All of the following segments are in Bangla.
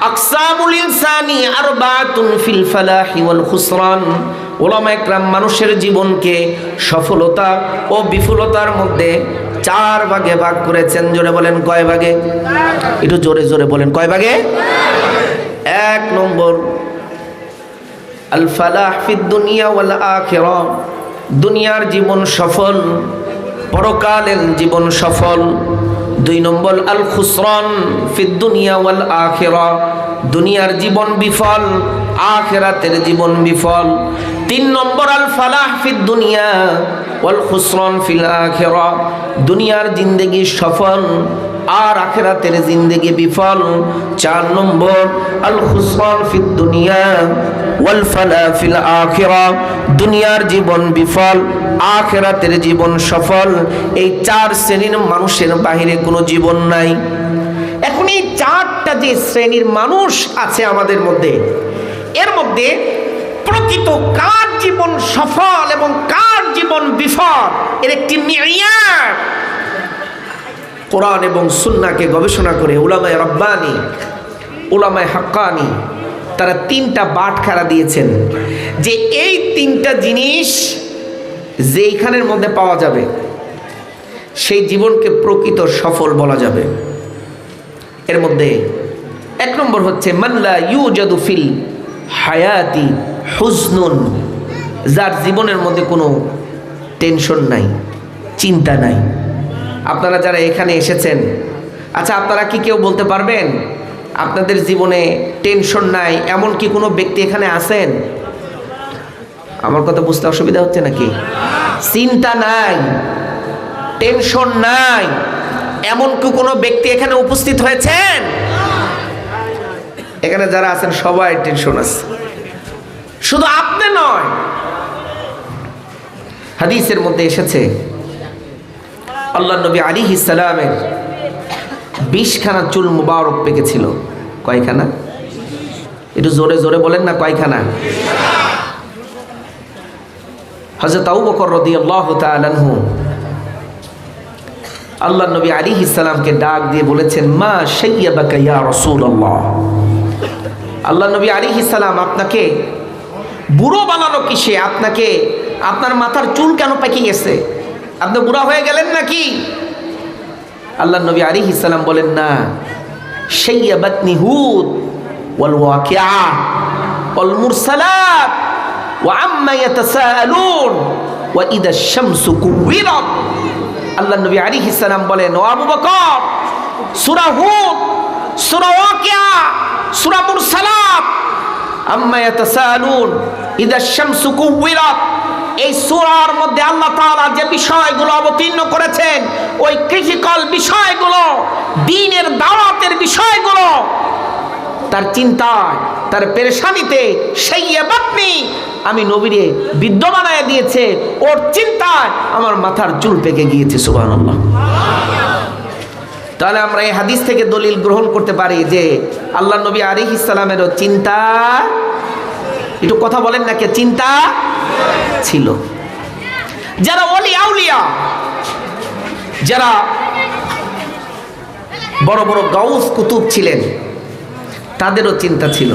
আকসামুল ইনসানি আরবাতুন ফিল ফালাহি ওয়াল খুসরান। ওলামা একরাম মানুষের জীবনকে সফলতা ও বিফলতার মধ্যে চার ভাগে ভাগ করেছেন। জোরে বলেন কয় ভাগে? একটু জোরে জোরে বলেন কয় ভাগে? এক নম্বর, আল ফালাহ ফিদ দুনিয়া ওয়াল আখিরা। দুনিয়ার জীবন সফল, পরকালের জীবন সফল দুই নম্বর আল খুসরান ফিদ দুনিয়া ওয়াল আখিরা। দুনিয়ার জীবন বিফল, আখেরাতের জীবন বিফল। তিন নম্বর আল ফালাহ ফিদ দুনিয়া ওয়াল খুসরান ফিল আখিরা। দুনিয়ার জিন্দেগি সফল, আর আখেরাতের জিন্দেগি বিফল। চার নম্বর আল খুসরান ফিদ দুনিয়া ওয়াল ফালা ফিল আখিরা। দুনিয়ার জীবন বিফল আখেরাতের জীবন সফল। এই চার শ্রেণির মানুষের বাহিরে কোনো জীবন নাই। এখন এই চারটা যে শ্রেণির মানুষ আছে আমাদের মধ্যে, এর মধ্যে প্রকৃত কার জীবন সফল এবং কার জীবন বিফল, এর একটি মেয়ার। কোরআন এবং সুন্নাকে গবেষণা করে উলামায় রব্বানি, উলামায় হাক্কানি, তারা তিনটা বাটখারা দিয়েছেন যে এই তিনটা জিনিস যেইখানের মধ্যে পাওয়া যাবে, সেই জীবনকে প্রকৃত সফল বলা যাবে। এর মধ্যে এক নম্বর হচ্ছে মাল্লা ইউ জাদুফিল হায়াতি হুজনুন যার জীবনের মধ্যে কোনো টেনশন নাই, চিন্তা নাই। আপনারা যারা এখানে এসেছেন আচ্ছা আপনারা কি কেউ বলতে পারবেন, আপনাদের জীবনে টেনশন নাই এমন কি কোনো ব্যক্তি এখানে আছেন? আমার কথা বুঝতে অসুবিধা হচ্ছে নাকি? চিন্তা নাই, টেনশন নাই। এমন কি কোনো ব্যক্তি এখানে উপস্থিত হয়েছেন? এখানে যারা আছেন, সবাই টেনশন আছে। শুধু আপনি নয়, হাদিসের মধ্যে এসেছে আল্লাহ নবী আলী ইসালামের বিশখানা চুল মুবারক পেকেছিল। কয়খানা? একটু জোরে জোরে বলেন না কয়খানা? হজরত আবু বকর রাদিয়াল্লাহু তাআলা আনহু আল্লাহ নবী আলী ইসালামকে ডাক দিয়ে বলেছেন, মা সৈয়াবাকা ইয়া রাসূলুল্লাহ? আল্লাহ নবী আলী ইসালাম আপনাকে বুড়ো বানানো কিসে? আপনাকে আপনার মাথার চুল কেন পেকে গেছে? আপনি বুড়া হয়ে গেলেন নাকি? আল্লাহ নবী আলী ইসালাম বলেন, না সৈয়াবাতনি হুদ ওয়াল ওয়াকিয়া ওয়াল মুরসালাত। ইয়াতাসাআলুন, ওয়া ইদা শামসু কুওয়িরাত আল্লাহ নবী আলী ইসালাম বলেন, ও আবু বকর, সূরা হুদ, সূরা ওয়াকিয়া, সূরা মুরসালাত। আম্মা ইয়াতাসাআলুন, ইদা শামসু কুওয়িরাত এই সূরার মধ্যে আল্লাহ তাআলা যে বিষয়গুলো অবতীর্ণ করেছেন, ওই ক্রিটিক্যাল বিষয়গুলো দ্বীনের দাওয়াতের বিষয়গুলো, তার চিন্তায় তার পেরেশানিতে সেই বাপনি, আমি নবীরে বিদ্যমানায় দিয়েছে। ওর চিন্তায় আমার মাথার চুল পেকে গিয়েছে সুবাহ তাহলে আমরা এই হাদিস থেকে দলিল গ্রহণ করতে পারি যে আল্লাহ নবী আরিফ ইসলামেরও চিন্তা, একটু কথা বলেন না কে, চিন্তা ছিল। যারা অলি আউলিয়া, যারা বড় বড় গাউস কুতুব ছিলেন, তাদেরও চিন্তা ছিল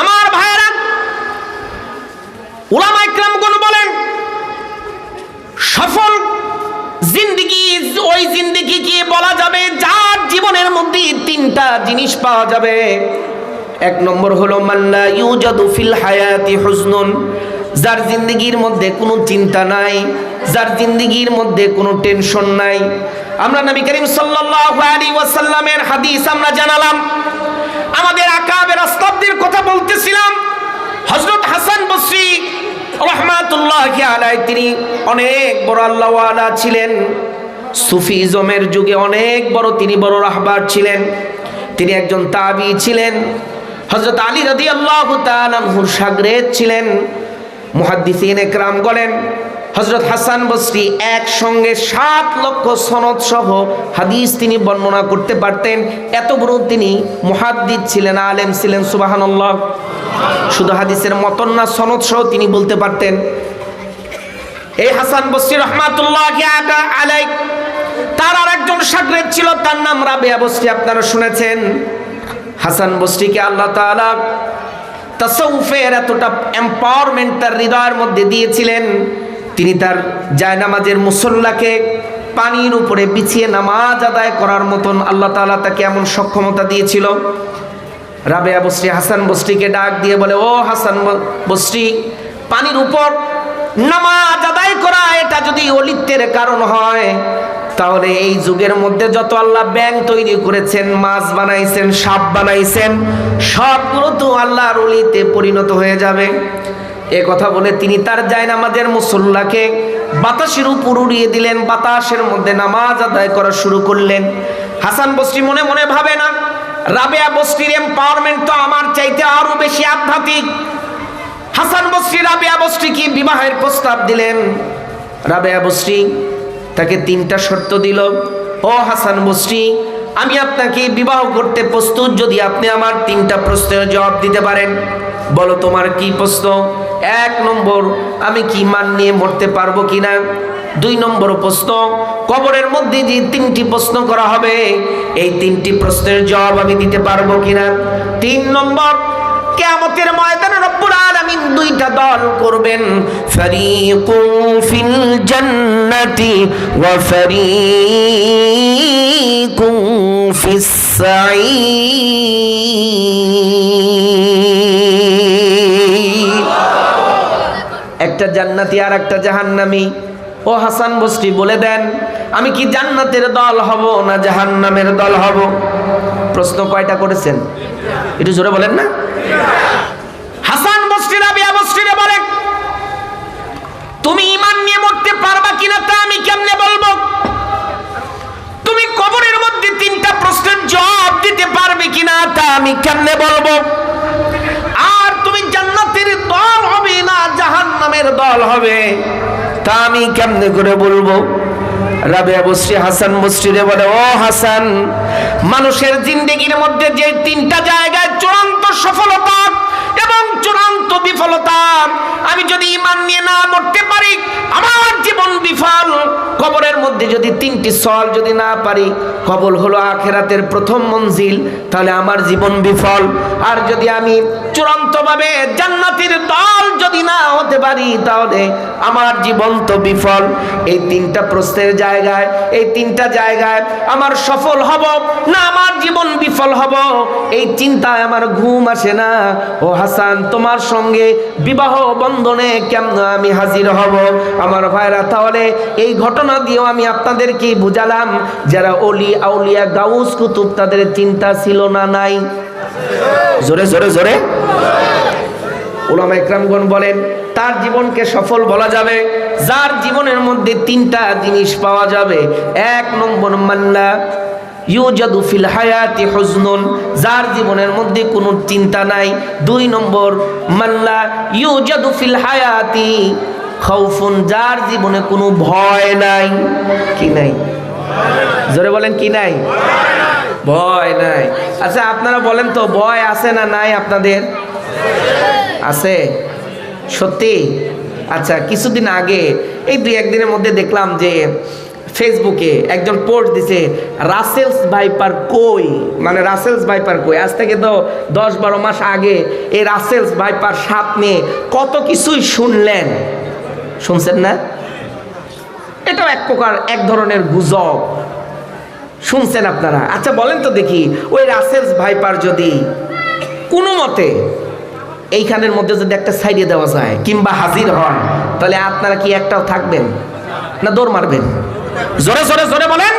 আমার ভাইয়েরা উলামা ইকরামগণ বলেন, সফল জিন্দিগি, ওই জিন্দিগি কি বলা যাবে? যার জীবনের মধ্যে তিনটা জিনিস পাওয়া যাবে। এক নম্বর হলো মাল্লা ইউজাদু ফিল হায়াতি হুজনুন, যার জিন্দিগির মধ্যে কোনো চিন্তা নাই, যার জিন্দিগির মধ্যে কোনো টেনশন নাই। আমরা নবী করিম সাল্লাল্লাহু আলাইহি ওয়াসাল্লামের হাদিস আমরা জানালাম। আমাদের আকাবের আস্তাবদের কথা বলতেছিলাম। হযরত হাসান বসরি রহমাতুল্লাহ আলাই তিনি অনেক বড় আল্লাহওয়ালা ছিলেন। সুফিজমের যুগে অনেক বড় তিনি বড় রাহবার ছিলেন। তিনি একজন তাবি ছিলেন। হজরত আলী রদি আল্লাহ তালহুর সাগরেদ ছিলেন। মুহাদ্দিসিন একরাম বলেন হজরত হাসান বসরি একসঙ্গে সাত লক্ষ সনদ সহ হাদিস তিনি বর্ণনা করতে পারতেন। এত বড় তিনি মুহাদ্দিদ ছিলেন, আলেম ছিলেন সুবাহান্লাহ শুধু হাদিসের মতন না, সনদ সহ তিনি বলতে পারতেন, এই হাসান বসরি রহমাতুল্লাহ আলাই তার আর একজন সাগরেদ ছিল, তার নাম রাবেয়া বসরি, আপনারা শুনেছেন? হাসান বস্রিকে আল্লাহ তাআলা তাসাউফের এতটা এম্পাওয়ারমেন্ট তার হৃদয়ের মধ্যে দিয়েছিলেন, তিনি তার জায়নামাজের মুসল্লাকে পানির উপরে বিছিয়ে নামাজ আদায় করার মতন আল্লাহ তাআলা তাকে এমন সক্ষমতা দিয়েছিল। রাবেয়া বস্রি, হাসান বস্রিকে ডাক দিয়ে বলে, ও হাসান বস্রি, পানির উপর নামাজ আদায় করা, এটা যদি অলিত্যের কারণ হয়, তাহলে এই যুগের মধ্যে যত আল্লাহ ব্যাং তৈরি করেছেন, মাছ বানাইছেন, সাপ বানাইছেন, সবগুলো তো আল্লাহর অলিতে পরিণত হয়ে যাবে। এ কথা বলে তিনি তার জায়নামাজের মুসল্লাকে বাতাসের উপর উড়িয়ে দিলেন, বাতাসের মধ্যে নামাজ আদায় করা শুরু করলেন। হাসান বস্রি মনে মনে ভাবে না রাবেয়া বস্তির এম্পাওয়ারমেন্ট তো আমার চাইতে আরও বেশি আধ্যাত্মিক। হাসান বস্রি রাবেয়া বস্রি কি বিবাহের প্রস্তাব দিলেন? রাবেয়া বস্রি তাকে তিনটা শর্ত দিল। ও হাসান বস্রি আমি আপনাকে বিবাহ করতে প্রস্তুত যদি আপনি আমার তিনটা প্রশ্নের জবাব দিতে পারেন। বলো তোমার কি প্রশ্ন? এক নম্বর, আমি কি মান নিয়ে মরতে পারব কিনা? দুই নম্বর প্রশ্ন, কবরের মধ্যে যে তিনটি প্রশ্ন করা হবে, এই তিনটি প্রশ্নের জবাব আমি দিতে পারব কিনা? তিন নম্বর, কেয়ামতের ময়দানে রব্বুল আলামিন দুইটা দল করবেন, ফারিকুন ফিল জান্নাতি ওয়া ফারিকুন ফিস সাঈর একটা জান্নাতি আর একটা জাহান্নামি। ও হাসান বস্রি বলে দেন, আমি কি জান্নাতের দল হব না জাহান্নামের দল হব? প্রশ্ন কয়টা করেছেন? একটু জোরে বলেন না। হাসান বস্রি রাবিয়া বস্রিরে বলে, তুমি ইমান নিয়ে মরতে পারবা কিনা তা আমি কেমনে বলব? তুমি কবরের মধ্যে তিনটা প্রশ্নের জবাব দিতে পারবে কিনা তা আমি কেমনে বলব? আর তুমি জান্নাতের দল হবে না জাহান্নামের দল হবে? তা আমি কেমনে করে বলব? রাবেয়া হাসান বলে মানুষের মধ্যে যে তিনটা জায়গায় চূড়ান্ত সফলতা এবং চূড়ান্ত বিফলতা, আমি যদি ইমান নিয়ে না মরতে পারি, আমার জীবন বিফল। মধ্যে যদি তিনটি সল যদি না পারি, কবল হলো আখেরাতের প্রথম মঞ্জিল, তাহলে আমার জীবন বিফল। আর যদি আমি চূড়ান্তভাবে জান্নাতের দল যদি না হতে পারি, তাহলে আমার জীবন তো বিফল। এই তিনটা প্রশ্নের জায়গায়, এই তিনটা জায়গায় আমার সফল হব না আমার জীবন বিফল হব? এই চিন্তায় আমার ঘুম আসে না। ও হাসান, তোমার সঙ্গে বিবাহ বন্ধনে কেমন আমি হাজির হব? আমার ভাইরা, তাহলে এই ঘটনা দিয়েও আমি আপনাদেরকে বুঝালাম, যারা অলি, আউলিয়া, গাউস কুতুব, তাদের চিন্তা ছিল না, নাই। জোরে জোরে জোরে। ওলামা বলেন, তার জীবনকে সফল বলা যাবে, যার জীবনের মধ্যে তিনটা জিনিস পাওয়া যাবে। এক নম্বর মান্না, ইউজাদু ফিল হায়াতি হুজনুন, যার জীবনের মধ্যে কোনো চিন্তা নাই। দুই নম্বর মাল্লা ইউজাদু ফিল হায়াতি খাউফুন, যার জীবনে কোনো ভয় নাই। কি নাই? জোরে বলেন, কি নাই? ভয় নাই। আচ্ছা আপনারা বলেন তো, ভয় আছে না নাই আপনাদের? আছে? সত্যি? আচ্ছা কিছুদিন আগে, এই দুই একদিনের মধ্যে দেখলাম যে ফেসবুকে একজন পোস্ট দিছে, রাসেলস ভাইপার কই? মানে রাসেলস ভাইপার কই? আজ থেকে তো দশ বারো মাস আগে, এই রাসেলস ভাইপার সাপ নিয়ে কত কিছুই শুনলেন। শুনছেন না? এটাও এক প্রকার এক ধরনের গুজব। শুনছেন আপনারা? আচ্ছা বলেন তো দেখি ওই রাসেলস ভাইপার যদি কোনো মতে এইখানের মধ্যে যদি একটা সাইডে দেওয়া যায় কিংবা হাজির হয় তাহলে আপনারা কি একটাও থাকবেন? না দৌড় মারবেন? জোরে জোরে জোরে বলেন।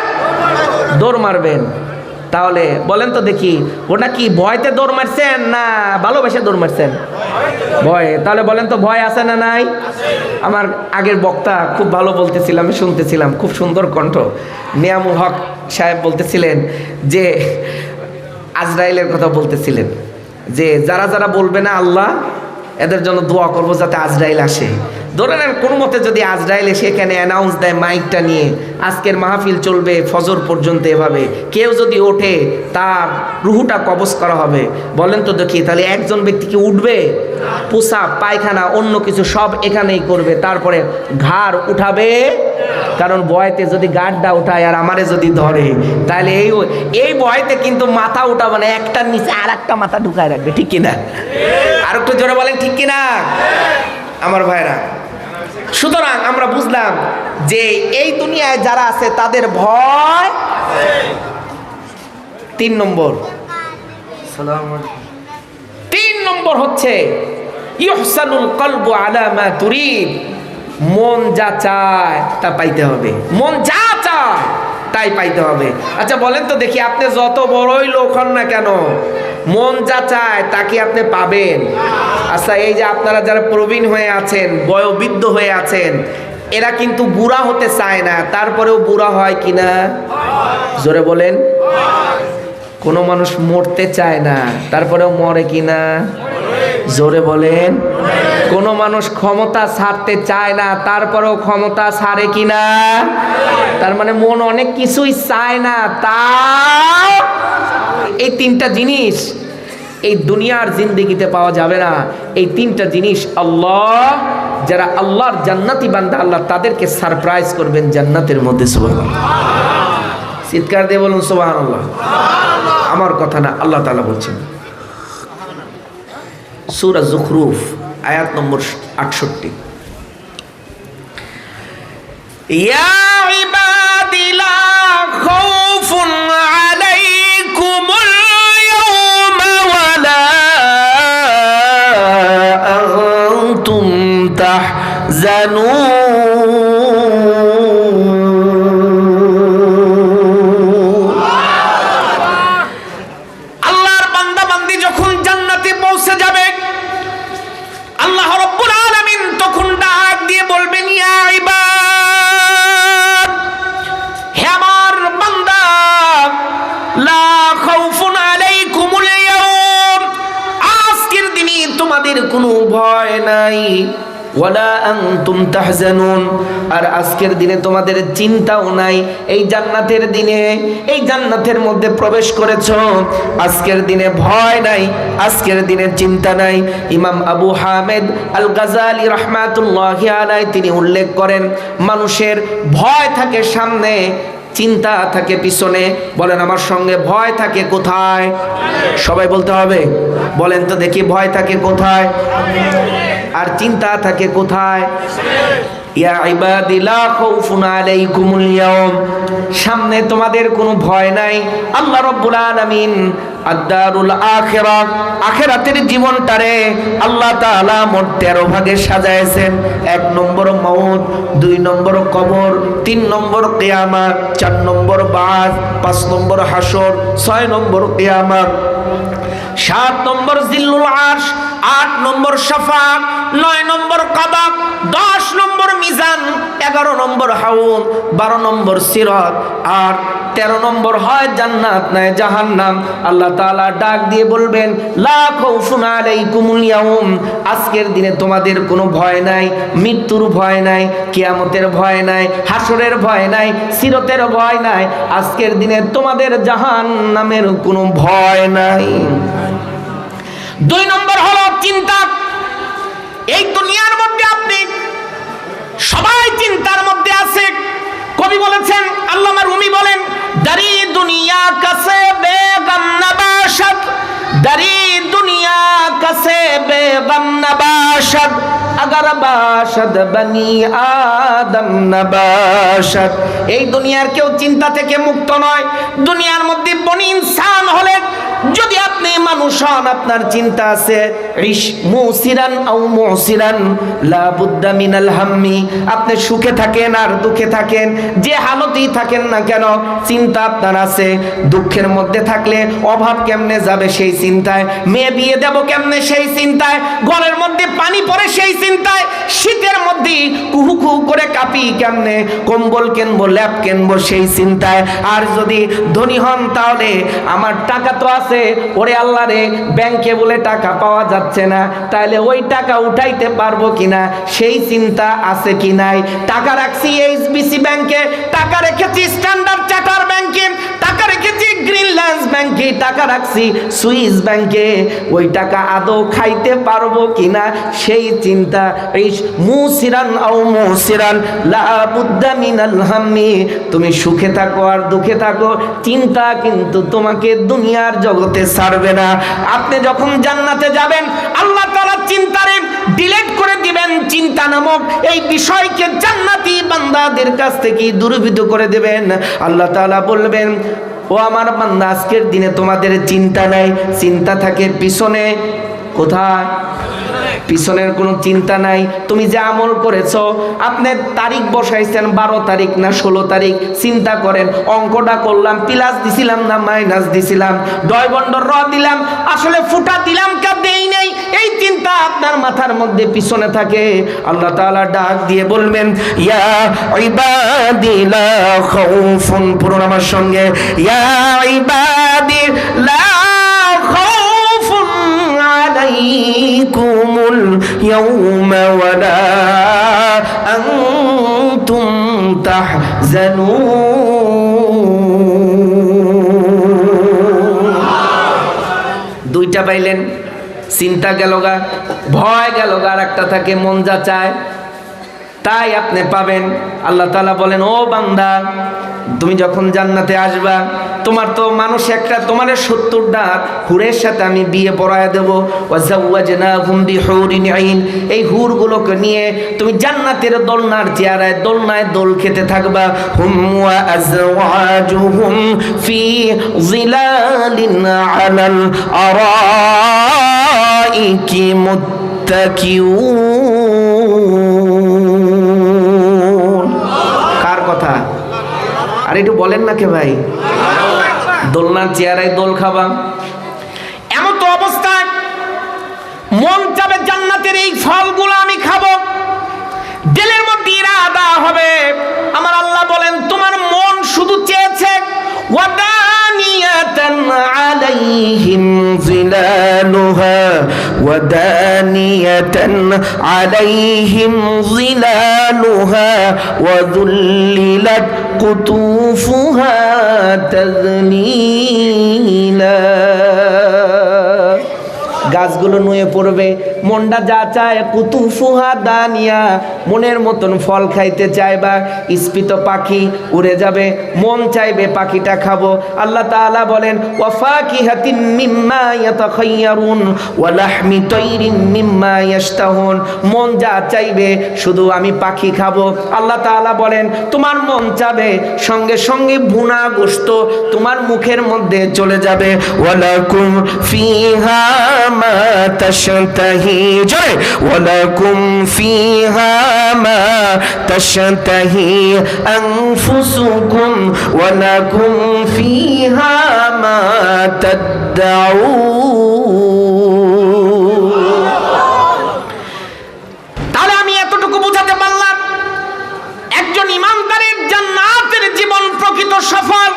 দৌড় মারবেন। তাহলে বলেন তো দেখি ওটা কি ভয়তে দৌড় মারছেন না ভালোবেসে দৌড় মারছেন? ভয়, তাহলে বলেন তো ভয় আছে না নাই? আমার আগের বক্তা খুব ভালো বলতেছিলাম শুনতেছিলাম, খুব সুন্দর কণ্ঠ। নিয়ামুল হক সাহেব বলতেছিলেন যে, আজরাইলের কথা বলতেছিলেন যে, যারা যারা বলবে না আল্লাহ, এদের জন্য দোয়া করব যাতে আজরাইল আসে। ধরে নেন কোনো মতে যদি আজরাইল এসে এখানে অ্যানাউন্স দেয় মাইকটা নিয়ে, আজকের মাহফিল চলবে, ফজর পর্যন্ত এভাবে, কেউ যদি ওঠে, তার রুহুটা কবজ করা হবে। বলেন তো দেখি, তাহলে একজন ব্যক্তি কি উঠবে? পোশাক পায়খানা, অন্য কিছু সব এখানেই করবে, তারপরে ঘাড় উঠাবে? কারণ বয়তে যদি গাড্ডা উঠায় আর আমারে যদি ধরে, তাহলে এই এই বয়তে কিন্তু মাথা উঠাবে না একটার নিচে আর একটা মাথা ঢুকায় রাখবে, ঠিক কিনা? আর একটু জোরে বলেন, ঠিক কিনা? আমার ভাইরা সুতরাং আমরা বুঝলাম যে এই দুনিয়ায় যারা আছে, তাদের ভয় তিন নম্বর। তিন নম্বর হচ্ছে মন যা চায়, তা পাইতে হবে। মন যা চায়, তাই পাইতে হবে। আচ্ছা বলেন তো দেখি, আপনি যত বড়ই লোক হন না কেন মন যা চায়, তা কি আপনি পাবেন? আচ্ছা এই যে আপনারা যারা প্রবীণ হয়ে আছেন, বয়োবৃদ্ধ হয়ে আছেন, এরা কিন্তু বুড়া হতে চায় না, তারপরেও বুড়া হয় কিনা জোরে বলেন। কোনো মানুষ মরতে চায় না, তারপরেও মরে কিনা জোরে বলেন। কোনো মানুষ ক্ষমতা ছাড়তে চায় না, তারপরেও ক্ষমতা ছাড়ে কিনা তার মানে মন অনেক কিছুই চায় না তা এই তিনটা জিনিস এই দুনিয়ার জিন্দিগিতে পাওয়া যাবে না। এই তিনটা জিনিস আল্লাহ, যারা আল্লাহর জান্নাতি বান্দা, আল্লাহ তাদেরকে সারপ্রাইজ করবেন জান্নাতের মধ্যে সুবাহ চিৎকার দিয়ে বলুন সুবাহ আল্লাহ আমার কথা না, আল্লাহ তালা বলছেন। সুরা জুখরুফ, আয়াত নম্বর আটষট্টি। ইয়া আল্লাহর বান্দা যখন পৌঁছে যাবে তখন দিয়ে বলবেন, ইয়া ইবাদ, হে আমার বান্দা, লা খাউফুন আলাইকুমুল ইয়াউম, আজকের দিনে তোমাদের কোনো ভয় নাই। ওয়ালা আনতুম তাহজানুন। আর আজকের দিনে তোমাদের চিন্তাও নাই, এই জান্নাতের দিনে, এই জান্নাতের মধ্যে প্রবেশ করেছ, আজকের দিনে ভয় নাই, আজকের দিনে চিন্তা নাই। ইমাম আবু হামেদ আল গাজালি রহমাতুল্লাহি তিনি উল্লেখ করেন, মানুষের ভয় থাকে সামনে, চিন্তা থাকে পিছনে। বলেন, আমার সঙ্গে ভয় থাকে কোথায়? সবাই বলতে হবে, বলেন তো দেখি ভয় থাকে কোথায়? আর চিন্তা থাকে কোথায়? সামনে তোমাদের কোনো ভয় নাই। আল্লাহ রাব্বুল আলামিন আদারুল আখিরা, আখিরাতের জীবনটারে আল্লাহ তাআলা মোট 13 ভাগে সাজায়েছেন এক নম্বর মউত দুই নম্বর কবর, তিন নম্বর কিয়ামত, চার নম্বর বাস পাঁচ নম্বর হাসর, ছয় নম্বর কিয়ামত, সাত নম্বর জিল্লুল আরশ আট নম্বর শাফাত, নয় নম্বর কাদাব দশ নম্বর মিজান, এগারো নম্বর হাউন বারো নম্বর সিরত, আর তেরো নম্বর হয় জান্নাত নয় জাহান্নাম। আল্লাহ তাআলা ডাক দিয়ে বলবেন, লা খাউফুন আলাইকুমুল ইয়াউম, আজকের দিনে তোমাদের কোনো ভয় নাই, মৃত্যুর ভয় নাই, কিয়ামতের ভয় নাই, হাসরের ভয় নাই, সিরতের ভয় নাই। আজকের দিনে তোমাদের জাহান্নামের কোনো ভয় নাই। দুই নম্বর হলো চিন্তা। এই দুনিয়ার মধ্যে আপনি সবাই চিন্তার মধ্যে আছে। কবি বলেছেন, আল্লামা রুমি বলেন, দারি দুনিয়া কাছে বেগম নাবাসাত দারি দুনিয়া কাছে বেগম নাবাসাত আগার বাসাদ বানি আদম নাবাসাত এই দুনিয়ার কেউ চিন্তা থেকে মুক্ত নয়। দুনিয়ার মধ্যে বনি ইনসান হলে যদি আপনি মানুষ হন, আপনার চিন্তা আছে। মুসিরান আও মুসিরান লা বুদ্দা মিনাল হাম্মি। আপনি সুখে থাকেন আর দুঃখে থাকেন, যে হালতেই থাকেন না কেন, চিন্তা আপনার আছে। দুঃখের মধ্যে থাকলে অভাব কেমনে যাবে সেই চিন্তায়? মেয়ে বিয়ে দেব কেমনে সেই চিন্তায়? ঘরের মধ্যে পানি পড়ে সেই চিন্তায়? শীতের মধ্যে কুহু কুহু করে কাঁপি কেমনে? কম্বল কিনবো, ল্যাপ কিনবো সেই চিন্তায়? আর যদি ধনী হন তাহলে আমার টাকা তো আছে, ওরে আল্লাহ রে, ব্যাংকে বলে টাকা পাওয়া যাচ্ছে না তাহলে ওই টাকা উঠাইতে পারব কিনা, সেই চিন্তা আছে কি নাই? টাকা রাখছি এইচবিসি ব্যাংকে, টাকা রেখেছি স্ট্যান্ডার্ড চার্টার ব্যাংকে, টাকা রেখেছি গ্রিনল্যান্ড ব্যাংকে টাকা রাখছি, সুইস ব্যাংকে, ওই টাকা আদৌ খাইতে পারব কিনা? সেই চিন্তা মুসিরান তুমি সুখে থাকো আর দুঃখে থাকো, চিন্তা কিন্তু তোমাকে দুনিয়ার জগতে ছাড়বে না। আপনি যখন জান্নাতে যাবেন, আল্লাহ তাআলা চিন্তারে ডিলেট করে দিবেন চিন্তা নামক এই বিষয়কে জান্নাতি বান্দাদের কাছ থেকে দূরীভূত করে দেবেন। আল্লাহ তাআলা বলবেন ও আমার বান্দা আজকের দিনে তোমাদের চিন্তা নাই চিন্তা থাকে পিছনে কোথায়? পিছনের কোনো চিন্তা নাই। তুমি যে আমল করেছ, আপনি তারিখ বসাইছেন বারো তারিখ না ষোলো তারিখ, চিন্তা করেন, অঙ্কটা করলাম প্লাস দিছিলাম না মাইনাস দিছিলাম, দয় বন্ডর র দিলাম, আসলে ফুটা দিলাম কা দেই নেই? এই চিন্তা আপনার মাথার মধ্যে পিছনে থাকে। আল্লাহ তাআলা ডাক দিয়ে বলবেন, ইয়া লা আমার সঙ্গে, ইয়া ইবাদি, লা খাউফুন عليكم اليوم ولا أنتم تحزنون দুইটা পাইলেন চিন্তা গেল গা ভয় গেল গা আর একটা থাকে মন যা চায় তাই আপনি পাবেন। আল্লাহ তালা বলেন, ও বান্দা, তুমি যখন জান্নাতে আসবা, তোমার তো মানুষ একটা তোমার সত্তরটা হুরের সাথে আমি বিয়ে পড়ায় দেবো। এই হুরগুলোকে নিয়ে তুমি জান্নাতের দোলনার চেয়ারায়, দোলনায় দোল খেতে থাকবা। হুম আর একটু বলেন না কে ভাই? দোলনার চেয়ারায় দোল খাবা। এমন তো অবস্থায় মন চাবে জান্নাতের এই ফলগুলো আমি খাব। দিলের মধ্যে ইরাদা হবে। আমার আল্লাহ বলেন, তোমার মন শুধু চেয়েছে, ওয়াদানিয়াতান আলাইহিম জিলালুহা। ওয়াদানিয়াতান আলাইহিম জিলালুহা ওয়াযুল্লিলাত কুতুফুহা তাযলীলা গাছগুলো নুয়ে পড়বে। মনটা যা চায় কুতুফুহা দানিয়া, মনের মতন ফল খাইতে চায় বা স্পিত পাখি উড়ে যাবে, মন চাইবে পাখিটা খাব। আল্লাহ তাআলা বলেন, ওয়াফাকিহাতিন মিম্মা ইয়াতাখায়্যারুন ওয়া লাহমি মিম্মা মন যা চাইবে, শুধু আমি পাখি খাব। আল্লাহ তাআলা বলেন, তোমার মন চাবে, সঙ্গে সঙ্গে ভুনা গোশত তোমার মুখের মধ্যে চলে যাবে। ওয়ালাকুম ফিহা تشتهي جاي ولكم فيها ما تشتهي أنفسكم ولكم فيها ما তাহলে আমি এতটুকু বুঝাতে পারলাম, একজন ইমানদারের জান্নাতের জীবন প্রকৃত সফল।